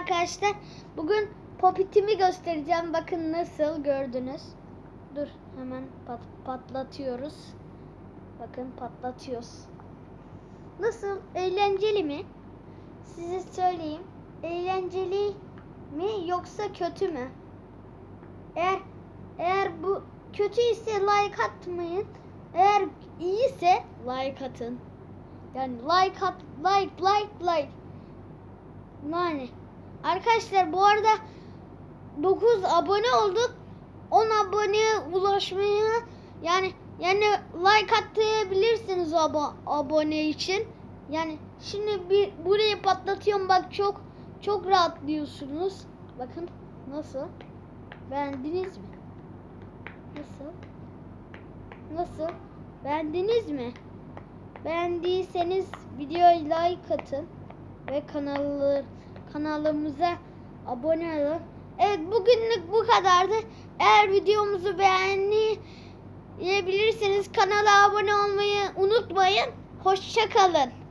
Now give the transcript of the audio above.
arkadaşlar. Bugün popitimi göstereceğim. Bakın nasıl gördünüz. Dur hemen pat- patlatıyoruz. Bakın patlatıyoruz. Nasıl? Eğlenceli mi? Size söyleyeyim. Eğlenceli mi yoksa kötü mü? Eğer eğer bu kötü ise like atmayın. Eğer iyiyse like atın. Yani like at like like like. Yani arkadaşlar bu arada 9 abone olduk. 10 aboneye ulaşmaya yani yani like atabilirsiniz o abo- abone için. Yani şimdi bir burayı patlatıyorum bak çok çok rahatlıyorsunuz. Bakın nasıl? Beğendiniz mi? Nasıl? Nasıl? Beğendiniz mi? Beğendiyseniz videoya like atın ve kanalı kanalımıza abone olun. Evet bugünlük bu kadardı. Eğer videomuzu beğenmeyi kanala abone olmayı unutmayın. Hoşça kalın.